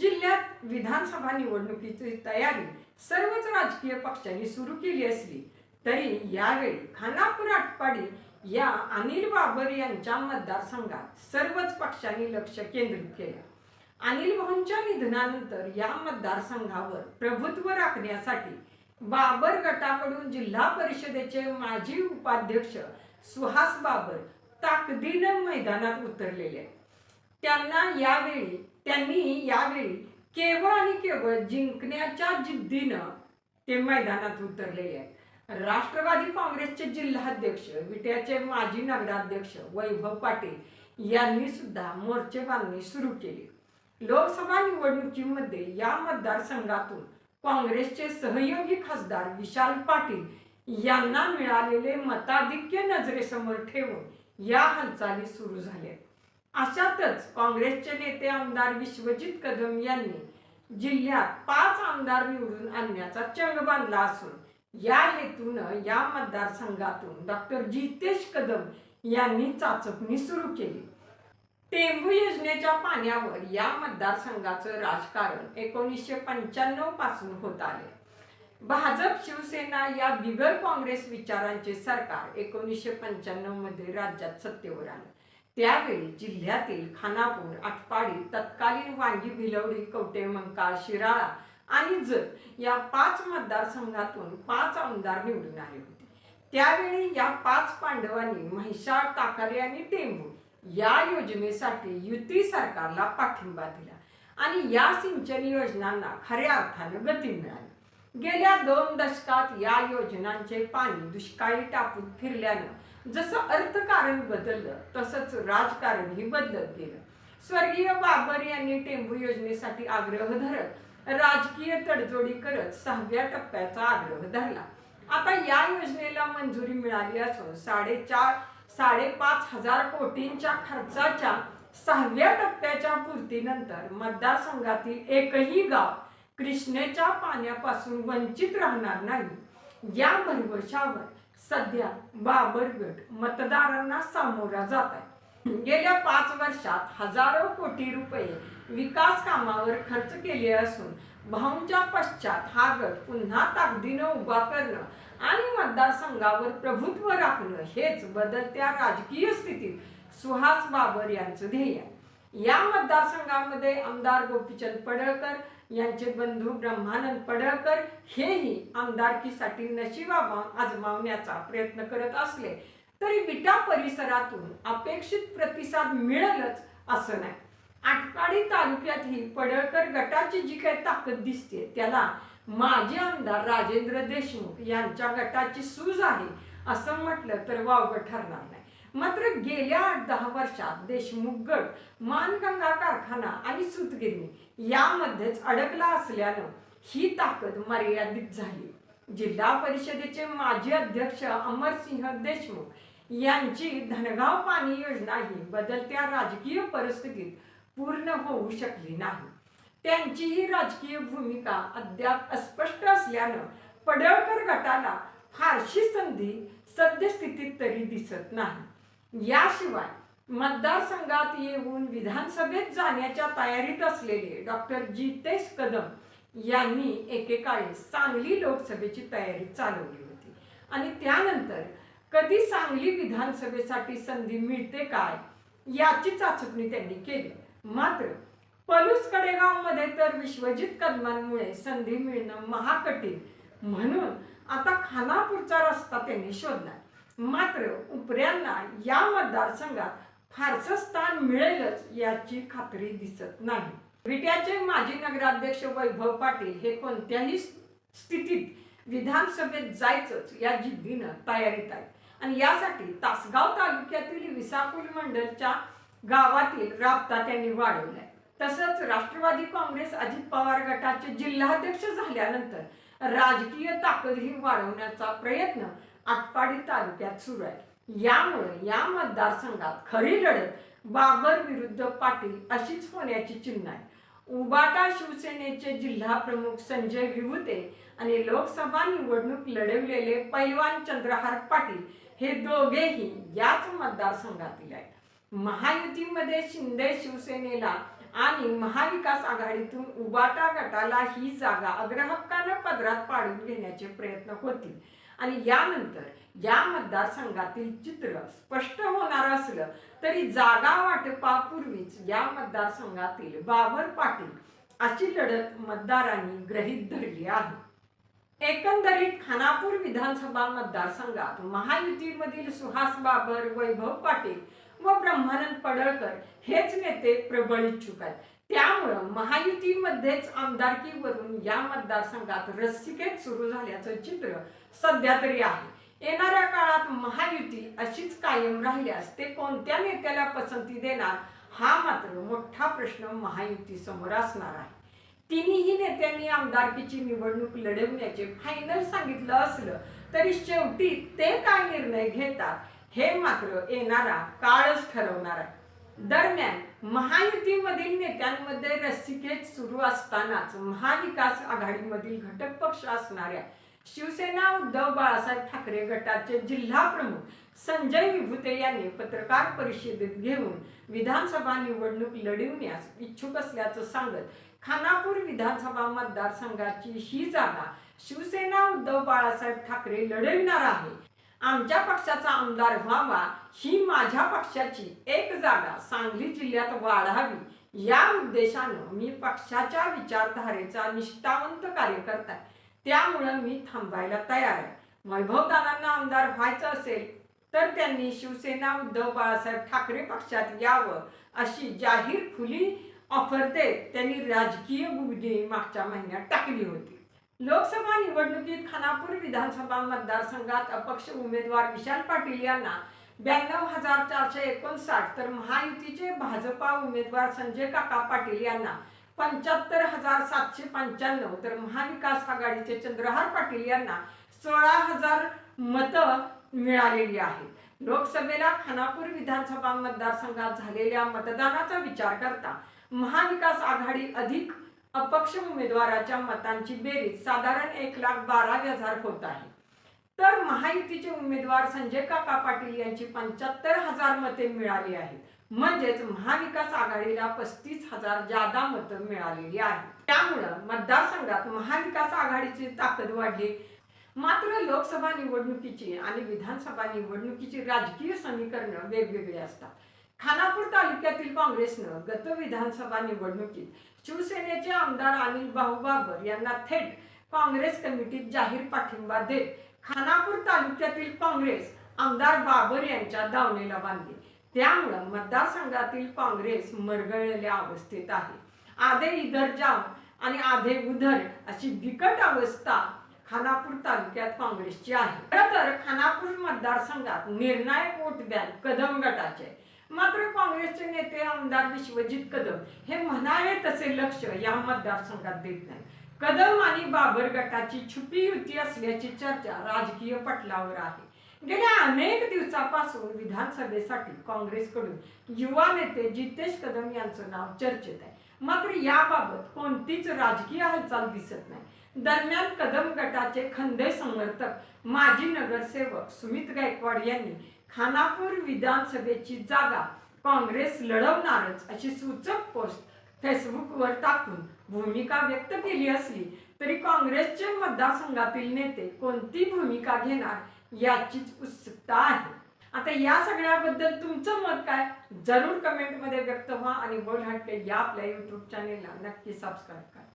जिल्ह्यात विधानसभा निवडणुकीची तयारी सर्वच राजकीय पक्षांनी सुरू केली असली तरी यावेळी खानापूर आटपाडी या अनिल बाबर यांच्या मतदारसंघात सर्वच पक्षांनी लक्ष केंद्रित केलं. अनिल भाऊंच्या निधनानंतर या मतदारसंघावर प्रभुत्व राखण्यासाठी बाबर गटाकडून जिल्हा परिषदेचे माजी उपाध्यक्ष सुहास बाबर ताकदीनं मैदानात उतरलेले. त्यांना यावेळी त्यांनी यावेळी केवळ आणि केवळ जिंकण्याच्या जिद्दीनं ते मैदानात उतरलेले आहेत. राष्ट्रवादी काँग्रेसचे जिल्हाध्यक्ष विट्याचे माजी नगराध्यक्ष वैभव पाटील यांनी सुद्धा मोर्चे बांधणी सुरू केली. लोकसभा निवडणुकीमध्ये या मतदारसंघातून काँग्रेसचे सहयोगी खासदार विशाल पाटील यांना मिळालेले मताधिक्य नजरेसमोर ठेवून या हालचाली सुरू झाल्या अशातच काँग्रेसचे नेते आमदार विश्वजित कदम यांनी जिल्ह्यात पाच आमदार निवडून आणण्याचा चंग बांधला असून या हेतूनं या मतदारसंघातून डॉक्टर जितेश कदम यांनी चाचपणी सुरू केली. टेंबू योजनेच्या पाण्यावर या मतदारसंघाचं राजकारण एकोणीसशे पंच्याण्णवपासून होत आले भाजप शिवसेना या बिगर काँग्रेस विचारांचे सरकार एकोणीसशे पंच्याण्णवमध्ये राज्यात सत्तेवर आलं. त्यावेळी जिल्ह्यातील खानापूर आटपाडी तत्कालीन वांगी भिलवडी कवटे मंकाळ शिराळा आणि जत या पाच मतदारसंघातून पाच आमदार निवडून आले होते. त्यावेळी या पाच पांडवांनी म्हैसाळ ताकारे आणि टेंबू या योजनेसाठी युती सरकारला पाठिंबा दिला आणि या सिंचन योजनांना खऱ्या अर्थानं गती मिळाली. गेल्या दोन दशकात या योजनांचे पाणी दुष्काळी टापून फिरल्यानं जसं अर्थकारण बदललं तसंच राजकारणही बदलत गेलं. स्वर्गीय बाबर यांनी टेंबू योजनेसाठी आग्रह धरत राजकीय तडजोडी करत सहाव्या टप्प्याचा आग्रह धरला. आता या योजनेला मंजुरी मिळाली असून साडेचार साडेपाच हजार कोटींच्या खर्चाच्या सहाव्या टप्प्याच्या पूर्तीनंतर मतदारसंघातील एकही गाव कृष्णेच्या पाण्यापासून वंचित राहणार नाही. या भरवशावर सध्या बाबरगट मतदारांना सामोरा जात आहे गेल्या पाच वर्षात हजारो कोटी रुपये विकास कामावर खर्च केले असून भाऊंच्या पश्चात हा गट पुन्हा ताकदीनं उभा करणं आणि मतदारसंघावर प्रभुत्व राखणं हेच बदलत्या राजकीय स्थितीत सुहास बाबर यांचं ध्येय. आहे या मतदारसंघामध्ये आमदार गोपीचंद पडळकर यांचे बंधू ब्रह्मानंद पडळकर हेही आमदारकीसाठी नशिबा आजमावण्याचा प्रयत्न करत असले तरी विटा परिसरातून अपेक्षित प्रतिसाद मिळेलच असं नाही. आटपाडी तालुक्यात ही पडळकर गटाची जी काही ताकद दिसते त्याला माजी आमदार राजेंद्र देशमुख यांच्या गटाची सूज आहे असं म्हटलं तर वावगं ठरणार नाही. मात्र गेल्या आठ दहा वर्षात देशमुख गट मानगंगा कारखाना आणि सूतगिरणी यामध्येच अडकला असल्यानं ही ताकद मर्यादित झाली. जिल्हा परिषदेचे माजी अध्यक्ष अमरसिंह देशमुख यांची धनगाव पाणी योजना ही बदलत्या राजकीय परिस्थितीत पूर्ण होऊ शकली नाही. त्यांची ही राजकीय भूमिका अद्याप अस्पष्ट असल्यानं पडळकर गटाला फारशी संधी सद्यस्थितीत तरी दिसत नाही. याशिवाय मतदारसंघात येऊन विधानसभेत जाण्याच्या तयारीत असलेले डॉक्टर जितेश कदम यांनी एकेकाळी सांगली लोकसभेची तयारी चालवली होती. आणि त्यानंतर कधी सांगली विधानसभेसाठी संधी मिळते काय याची चाचपणी त्यांनी केली. मात्र पलूस कडेगावमध्ये तर विश्वजित कदमांमुळे संधी मिळणं महाकठीण म्हणून आता खानापूरचा रस्ता त्यांनी शोधला. मात्र उपऱ्यांना या मतदारसंघात फारसं स्थान मिळेलच याची खात्री दिसत नाही. विट्याचे माजी नगराध्यक्ष वैभव पाटील हे कोणत्याही स्थितीत विधानसभेत जायचंच या जिद्दीनं तयारीत आहेत. आणि यासाठी तासगाव तालुक्यातील विसापूर मंडलच्या गावातील राबता त्यांनी वाढवलाय तसंच राष्ट्रवादी काँग्रेस अजित पवार गटाचे जिल्हाध्यक्ष झाल्यानंतर राजकीय ताकदही वाढवण्याचा प्रयत्न आटपाडी तालुक्यात सुरू आहे. यामुळे या मतदारसंघात खरी लढत बाबर विरुद्ध पाटील अशीच होण्याची चिन्ह आहे. उबाटा शिवसेनेचे जिल्हा प्रमुख संजय विभुते आणि लोकसभा निवडणूक लढवलेले पैलवान चंद्रहार पाटील हे दोघेही याच मतदारसंघातील आहेत. महायुतीमध्ये शिंदे शिवसेनेला आणि महाविकास आघाडीतून उबाटा गटाला ही जागा अग्रहक्कानं पदरात पाडून घेण्याचे प्रयत्न होतील. आणि यानंतर या मतदारसंघातील चित्र स्पष्ट होणार असलं तरी जागा वाटपापूर्वीच या मतदारसंघातील बाबर पाटील अशी लढत मतदारांनी ग्रहीत धरली आहे. एकंदरीत खानापूर विधानसभा मतदारसंघात महायुतीमधील सुहास बाबर वैभव पाटील व ब्रह्मानंद पडळकर हेच नेते प्रबळ इच्छुक आहेत. त्यामुळं महायुतीमध्येच आमदारकीवरून या मतदारसंघात रस्सिकेत सुरू झाल्याचं चित्र सध्या तरी आहे. येणाऱ्या काळात महायुती अशीच कायम राहिल्यास ते कोणत्या नेत्याला पसंती देणार हा मात्र मोठा प्रश्न महायुती समोर असणार आहे. तिन्ही नेत्यांनी आमदारकीची निवडणूक लढवण्याचे फायनल सांगितलं असलं तरी शेवटी ते काय निर्णय घेतात हे मात्र येणारा काळच ठरवणार आहे. दरम्यान महायुतीमधील नेत्यांमध्ये रस्सीखेच सुरू असतानाच महाविकास आघाडीमधील घटक पक्ष असणाऱ्या शिवसेना उद्धव बाळासाहेब ठाकरे गटाचे जिल्हा प्रमुख संजय विभुते यांनी पत्रकार परिषदेत घेऊन विधानसभा निवडणूक लढविण्यास इच्छुक असल्याचं सांगत खानापूर विधानसभा मतदारसंघाची ही जागा शिवसेना उद्धव बाळासाहेब ठाकरे लढविणार आहे. आमच्या पक्षाचा आमदार व्हावा ही माझ्या पक्षाची एक जागा सांगली जिल्ह्यात वाढावी. या उद्देशानं मी पक्षाच्या विचारधारेचा निष्ठावंत कार्यकर्ता आहे. त्यामुळं मी थांबायला तयार आहे. वैभवदानांना आमदार व्हायचं असेल तर त्यांनी शिवसेना उद्धव बाळासाहेब ठाकरे पक्षात यावं अशी जाहीर खुली ऑफर देत त्यांनी राजकीय गुगडी मागच्या महिन्यात टाकली होती. लोकसभा निवडणुकीत खानापूर विधानसभा मतदारसंघात अपक्ष उमेदवार विशाल पाटील यांना ब्याण्णव हजार चारशे एकोणसाठ तर महायुतीचे भाजपा उमेदवार संजय काका पाटील यांना पंच्याहत्तर हजार सातशे पंच्याण्णव. तर महाविकास आघाडीचे चंद्रहार पाटील यांना सोळा हजार मतं मिळालेली आहेत. लोकसभेला खानापूर विधानसभा मतदारसंघात झालेल्या मतदानाचा विचार करता महाविकास आघाडी अधिक अपक्ष उमेदवाराच्या मतांची बेरीज साधारण एक लाख बारावी हजार होत आहे. तर महायुतीचे उमेदवार संजय काका पाटील यांची पंच्याहत्तर हजार मते मिळाली आहेत. म्हणजेच महाविकास आघाडीला पस्तीस हजार जादा मतं मिळालेली आहेत. त्यामुळं मतदारसंघात महाविकास आघाडीची ताकद वाढली. मात्र लोकसभा निवडणुकीची आणि विधानसभा निवडणुकीची राजकीय समीकरणं वेगवेगळी असतात. खानापूर तालुक्यातील काँग्रेसनं गत विधानसभा निवडणुकीत शिवसेनेचे आमदार अनिल भाऊ बाबर यांना थेट काँग्रेस कमिटीत जाहीर पाठिंबा देत खानापूर तालुक्यातील काँग्रेस आमदार बाबर यांच्या दावणीला बांधली. त्यामुळं मतदारसंघातील काँग्रेस मरगळलेल्या अवस्थेत आहे. आधे इधर जाम आणि आधे उधर अशी बिकट अवस्था खानापूर तालुक्यात काँग्रेसची आहे. खरं तर खानापूर मतदारसंघात निर्णायक वोट बँक कदम गटाचे. मात्र काँग्रेसचे नेते आमदार विश्वजित कदम हे म्हणावे तसे लक्ष या मतदारसंघात देत नाही कदम आणि बाबर गटाची छुपी युती असल्याची चर्चा राजकीय पटलावर आहे. गेल्या अनेक दिवसापासून विधानसभेसाठी काँग्रेसकडून युवा नेते जितेश कदम यांचं नाव चर्चेत आहे. मात्र याबाबत कोणतीच राजकीय हालचाल दिसत नाही. दरम्यान कदम गटाचे खंदे समर्थक माजी नगरसेवक सुमित गायकवाड यांनी खानापूर विधानसभेची जागा काँग्रेस लढवणारच अशी सूचक पोस्ट फेसबुकवर टाकून भूमिका व्यक्त केली असली तरी काँग्रेसचे मतदारसंघातील नेते कोणती भूमिका घेणार याचीच उत्सुकता आहे. आता या सगळ्याबद्दल तुमचं मत काय? जरूर कमेंटमध्ये व्यक्त व्हा आणि बोल हटके या आपल्या यूट्यूब चॅनेलला नक्की सबस्क्राईब करा.